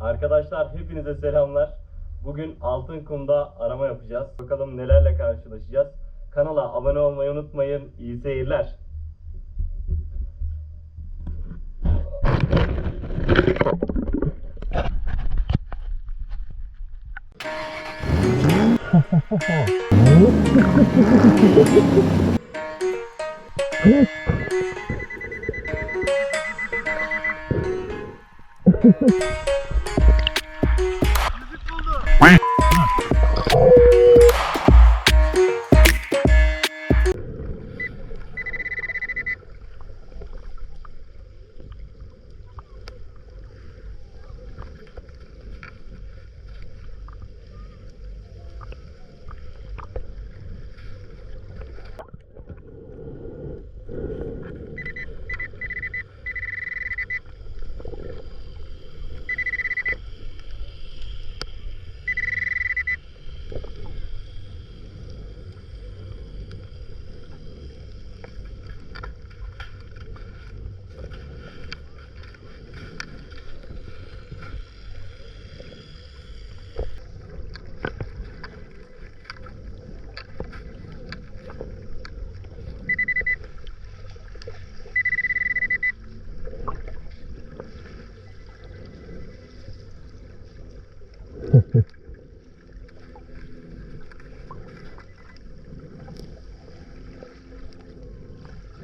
Arkadaşlar hepinize selamlar. Bugün altın kumda arama yapacağız. Bakalım nelerle karşılaşacağız. Kanala abone olmayı unutmayın. İyi seyirler. Evet.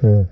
Yeah.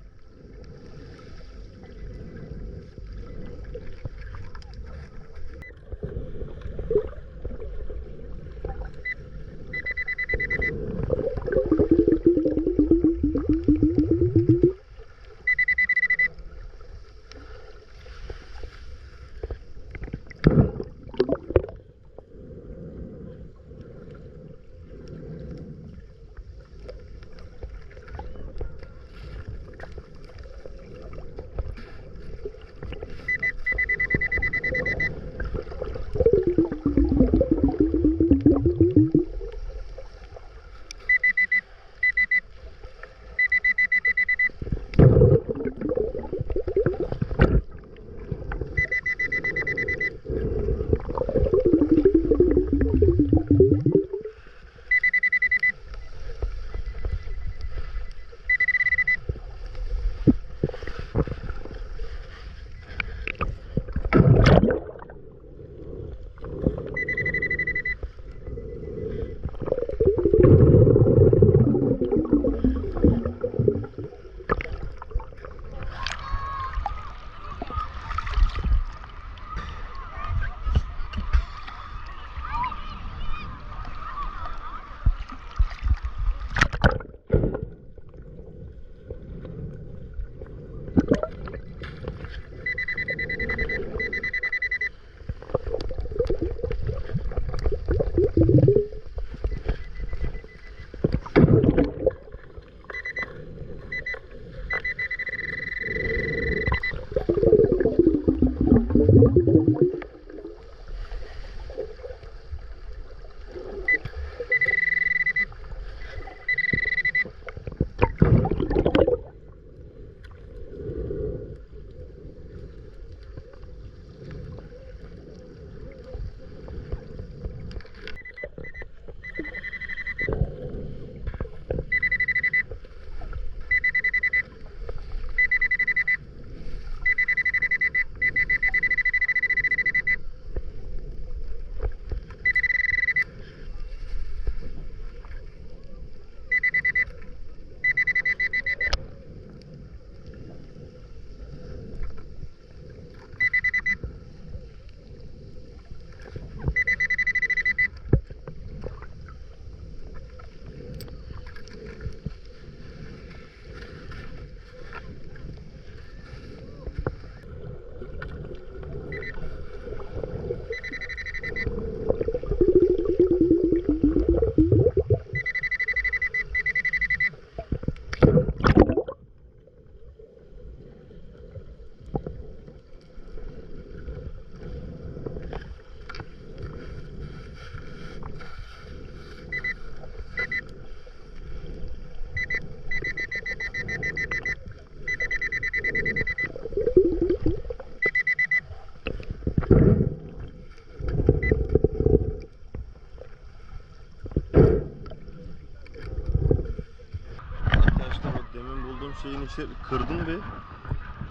İçeri kırdım bir.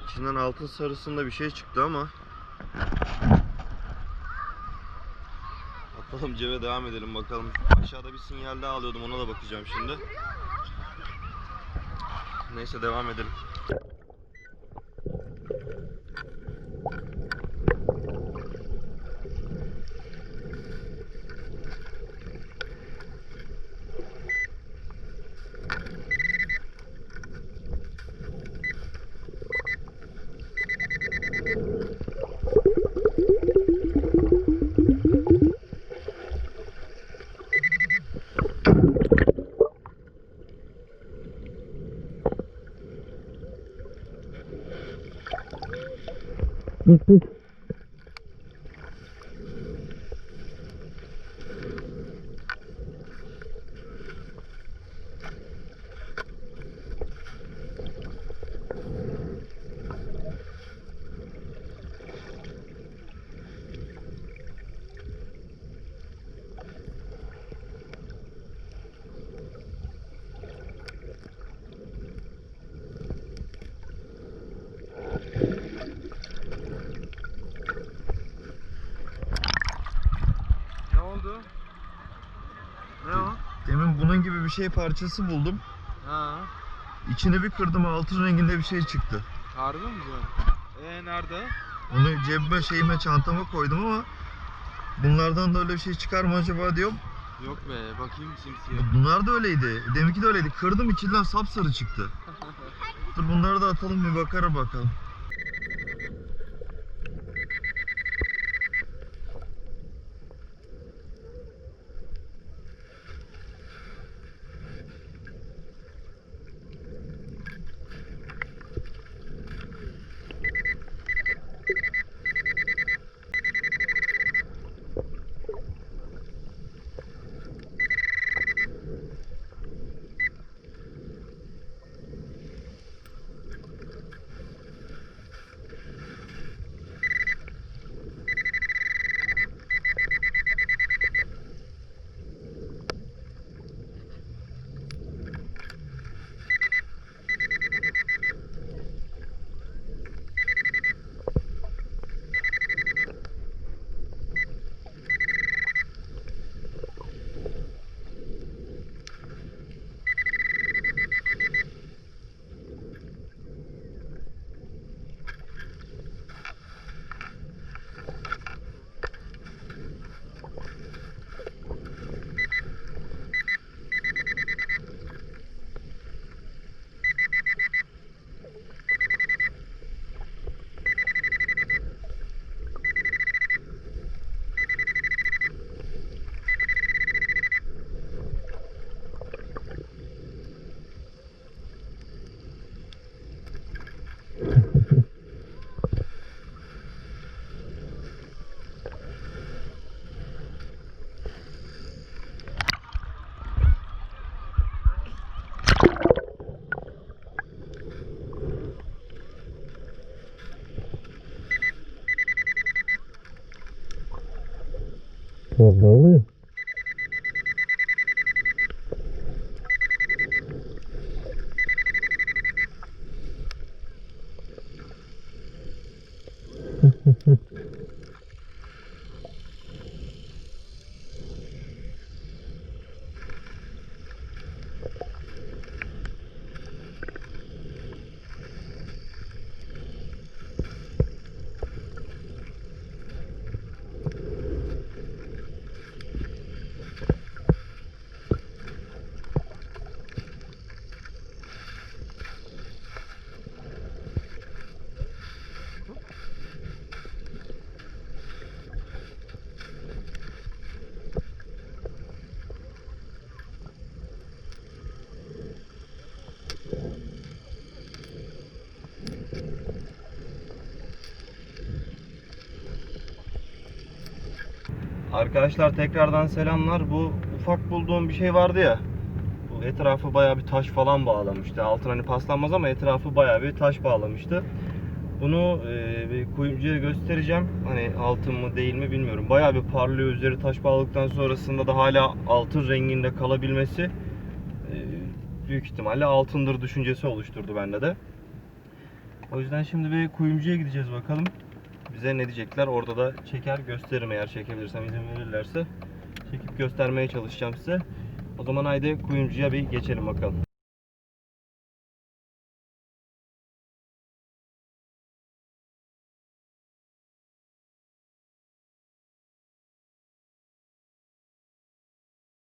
İçinden altın sarısında bir şey çıktı ama. Bakalım cebe devam edelim bakalım. Aşağıda bir sinyal daha alıyordum ona da bakacağım şimdi. Neyse devam edelim. Ne oldu? Ne o? Demin bunun gibi bir şey parçası buldum. Ha. İçini bir kırdım altın renginde bir şey çıktı. Harbi mi diyorsun? Ee nerede? Onu cebime şeyime çantama koydum ama bunlardan da öyle bir şey çıkar mı acaba diyorum. Yok be bakayım simsiyah. Bunlar da öyleydi. Deminki de öyleydi. Kırdım içinden sapsarı çıktı. Dur bunları da atalım bir bakara bakalım. มือ Arkadaşlar tekrardan selamlar. Bu ufak bulduğum bir şey vardı ya. Bu etrafı bayağı bir taş falan bağlamıştı. Altın hani paslanmaz ama etrafı bayağı bir taş bağlamıştı. Bunu e, bir kuyumcuya göstereceğim. Hani altın mı değil mi bilmiyorum. Bayağı bir parlıyor üzeri taş bağladıktan sonrasında da hala altın renginde kalabilmesi e, büyük ihtimalle altındır düşüncesi oluşturdu bende de. O yüzden şimdi bir kuyumcuya gideceğiz bakalım. Bize ne diyecekler orada da çeker gösteririm eğer çekebilirsem izin verirlerse. Çekip göstermeye çalışacağım size. O zaman haydi kuyumcuya bir geçelim bakalım.